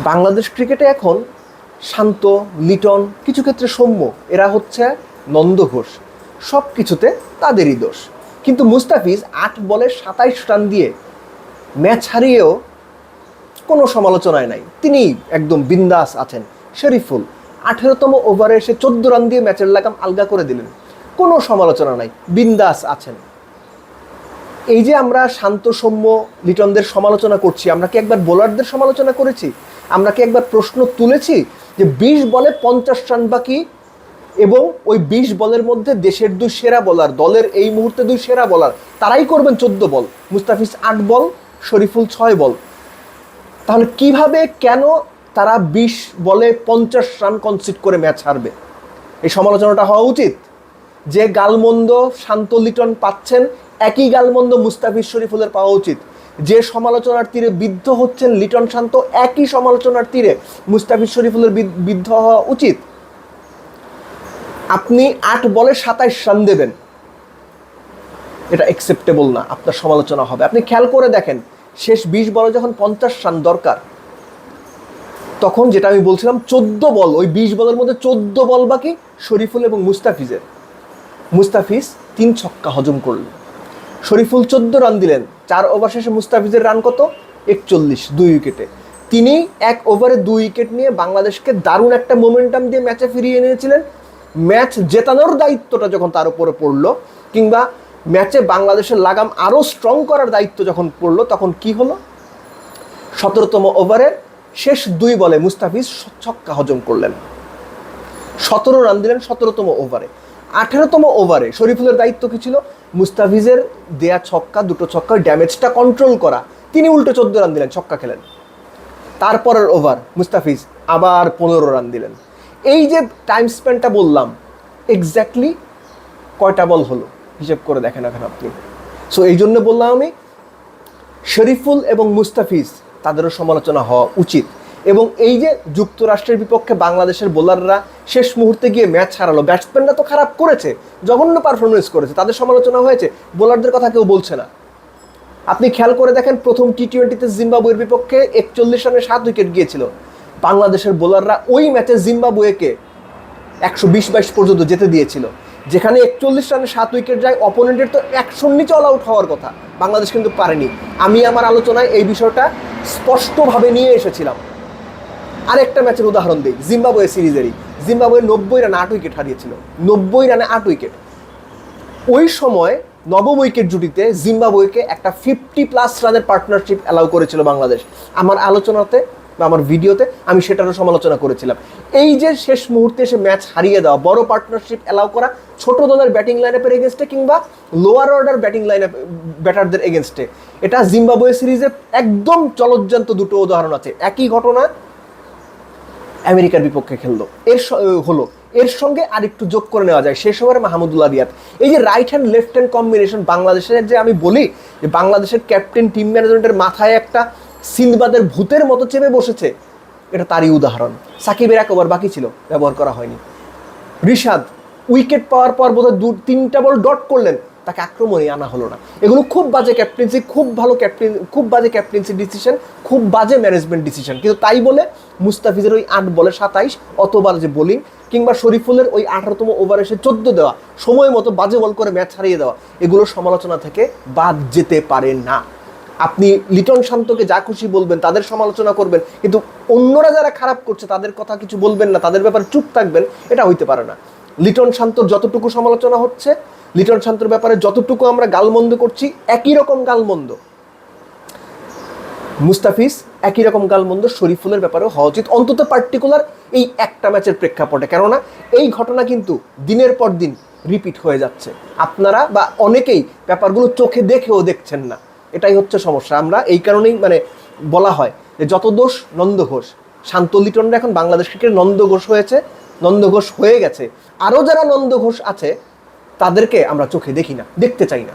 বাংলাদেশ ক্রিকেটে এখন শান্ত, লিটন, কিছু ক্ষেত্রে সৌম্য। এরা হচ্ছে নন্দ ঘোষ। সব কিছুতে তাদেরই দোষ। কিন্তু মুস্তাফিজ আট বলে সাতাইশ রান দিয়ে ম্যাচ হারিয়েও কোনো সমালোচনায় নাই। তিনি একদম বিন্দাস আছেন। শরীফুল, আঠেরোতম ওভারে এসে চোদ্দ রান দিয়ে ম্যাচের লাগাম আলগা করে দিলেন। কোনো সমালোচনা নাই, বিন্দাস আছেন। এই যে আমরা শান্ত, সৌম্য, লিটনদের সমালোচনা করছি, আমরা কি একবার বোলারদের সমালোচনা করেছি? আমরা কি একবার প্রশ্ন তুলেছি যে বিশ বলে পঞ্চাশ রান বাকি? এবং ওই বিশ বলের মধ্যে দেশের দুই সেরা বলার দলের এই মুহূর্তে দুই সেরা বলার তারাই করবেন চোদ্দ বল। মুস্তাফিজ আট বল, শরীফুল ছয় বল। তাহলে কীভাবে কেন তারা বিশ বলে পঞ্চাশ রান কনসিড করে ম্যাচ হারবে? এই সমালোচনাটা হওয়া উচিত। যে গালমন্দ শান্ত লিটন পাচ্ছেন, একই গালমন্দ মুস্তাফিজ শরীফুলের পাওয়া উচিত। যে সমালোচনার তীরে বিদ্ধ হচ্ছেন লিটন শান্ত, একই সমালোচনার তীরে মুস্তাফিজ শরীফুলের বিদ্ধ হওয়া উচিত। আপনি আট বলে সাতাইশ রান দেবেন। এটা অ্যাকসেপ্টেবল না, আপনার সমালোচনা হবে। আপনি খেয়াল করে দেখেন, শেষ বিশ বলে যখন পঞ্চাশ রান দরকার, তখন যেটা আমি বলছিলাম, চোদ্দ বল, ওই বিশ বলের মধ্যে চোদ্দ বল বাকি শরীফুল এবং মুস্তাফিজের। মুস্তাফিজ তিন ছক্কা হজম করলেন। শরীফুল চোদ্দ রান দিলেন। চার ওভার শেষে মুস্তাফিজের রান কত? একচল্লিশ, দুই উইকেটে তিনি এক ওভারে দুই উইকেট নিয়ে বাংলাদেশকে দারুণ একটা মোমেন্টাম দিয়ে ম্যাচে ফিরিয়ে এনেছিলেন। ম্যাচ জেতানোর দায়িত্বটা যখন তার উপরে পড়ল, কিংবা ম্যাচে বাংলাদেশের লাগাম আরও স্ট্রং করার দায়িত্ব যখন পড়ল, তখন কি হলো? সতেরোতম ওভারে শেষ দুই বলে মুস্তাফিজ ছক্কা হজম করলেন। সতেরো রান দিলেন সতেরোতম ওভারে আঠেরোতম ওভারে শরীফুলের দায়িত্ব কি ছিল? মুস্তাফিজের দেয়া ছক্কা, দুটো ছক্কার ড্যামেজটা কন্ট্রোল করা। তিনি উল্টো চোদ্দ রান দিলেন, ছক্কা খেলেন। তারপরের ওভার মুস্তাফিজ আবার পনেরো রান দিলেন। এই যে টাইম স্পেন্ডটা বললাম এক্স্যাক্টলি কয়টা বল হলো? হিসেব করে দেখেন এখন আপনি। সো এই জন্য বললাম আমি, শরীফুল এবং মুস্তাফিজ তাদেরও সমালোচনা হওয়া উচিত। এবং এই যে যুক্তরাষ্ট্রের বিপক্ষে বাংলাদেশের বোলাররা শেষ মুহূর্তে গিয়ে ম্যাচ হারালো। ব্যাটসম্যানরা তো খারাপ করেছে, জঘন্য পারফরমেন্স করেছে। তাদের সমালোচনা হয়েছে, বোলারদের কথা কেউ বলছে না। আপনি খেয়াল করে দেখেন, প্রথম টি টোয়েন্টিতে জিম্বাবুয়ের বিপক্ষে একচল্লিশ রানে সাত উইকেট গিয়েছিল। বাংলাদেশের বোলাররা ওই ম্যাচে জিম্বাবুয়েকে একশো বিশ বাইশ পর্যন্ত যেতে দিয়েছিল। যেখানে একচল্লিশ রানে সাত উইকেট যায় অপোনেন্টের তো একশোর নিচে অল আউট হওয়ার কথা। বাংলাদেশ কিন্তু পারেনি। আমি আমার আলোচনায় এই বিষয়টা স্পষ্টভাবে নিয়ে এসেছিলাম। আরেকটা ম্যাচের উদাহরণ দিই, জিম্বাবুয়ে সিরিজেরই। জিম্বাবুয়ে নব্বই রানে আট উইকেট হারিয়েছিল। নব্বই রানে আট উইকেট। ওই সময় নবম উইকেট জুটিতে জিম্বাবুয়েকে একটা ফিফটি প্লাস রানের পার্টনারশিপ অ্যালাউ করেছিল বাংলাদেশ। আমার আলোচনাতে বা আমার ভিডিওতে আমি সেটারও সমালোচনা করেছিলাম। এই যে শেষ মুহূর্তে এসে ম্যাচ হারিয়ে দেওয়া, বড় পার্টনারশিপ অ্যালাউ করা, ছোট দলের ব্যাটিং লাইনআপের এগেনস্টে কিংবা লোয়ার অর্ডার ব্যাটিং লাইন ব্যাটারদের এগেনস্টে এটা জিম্বাবুয়ে সিরিজে একদম চলজ্জান্ত দুটো উদাহরণ আছে। একই ঘটনা আমেরিকার বিপক্ষে খেললো। এর স- হলো। এর সঙ্গে আরেকটু যোগ করে নেওয়া যায়। শেষ ওভারে মাহমুদুল্লাহ রিয়াদ এই যে right hand left hand combination বাংলাদেশের যে আমি বলি, যে বাংলাদেশের ক্যাপ্টেন টিম ম্যানেজমেন্টের মাথায় একটা সিন্দবাদের ভূতের মতো চেপে বসেছে, এটা তারই উদাহরণ। সাকিবের এক ওভার বাকি ছিল, ব্যবহার করা হয়নি। রিশাদ উইকেট পাওয়ার পর বোধহয় দু, তিনটা বল ডট করলেন। তাকে আক্রমণে আনা হলো না। এগুলো খুব বাজে ক্যাপ্টেন্সি, খুব ভালো ক্যাপ্টেন খুব বাজে ক্যাপ্টেন্সি ডিসিশন খুব বাজে ম্যানেজমেন্ট ডিসিশন কিন্তু তাই বলে মুস্তাফিজের ওই আট বলে সাতাইশ, অতবার যে বোলিং কিংবা শরীফুলের ওই আঠারোতম ওভার এসে চোদ্দ দেওয়া, সময় মতো বাজে বল করে ম্যাচ হারিয়ে দেওয়া, এগুলো সমালোচনা থেকে বাদ যেতে পারে না। আপনি লিটন শান্তকে যা খুশি বলবেন, তাদের সমালোচনা করবেন, কিন্তু অন্যরা যারা খারাপ করছে, তাদের কথা কিছু বলবেন না, তাদের ব্যাপারে চুপ থাকবেন, এটা হইতে পারে না। লিটন শান্তর যতটুকু সমালোচনা হচ্ছে, লিটন শান্তর ব্যাপারে যতটুকু আমরা গালমন্দ করছি, একই রকম গালমন্দ। মুস্তাফিজ, একই রকম গালমন্দ শরীফুলের ব্যাপারেও হওয়া উচিত। অন্তত পার্টিকুলার এই একটা ম্যাচের প্রেক্ষাপটে। কেননা এই ঘটনা কিন্তু দিনের পর দিন রিপিট হয়ে যাচ্ছে। আপনারা বা অনেকেই ব্যাপারগুলো চোখে দেখেও দেখছেন না। এটাই হচ্ছে সমস্যা। আমরা এই কারণেই মানে বলা হয় যে যত দোষ নন্দ ঘোষ। শান্ত লিটনরা এখন বাংলাদেশ ক্রিকেট নন্দ ঘোষ হয়েছে। নন্দ ঘোষ হয়ে গেছে। আরও যারা নন্দঘোষ আছে, তাদেরকে আমরা চোখে দেখি না, দেখতে চাই না।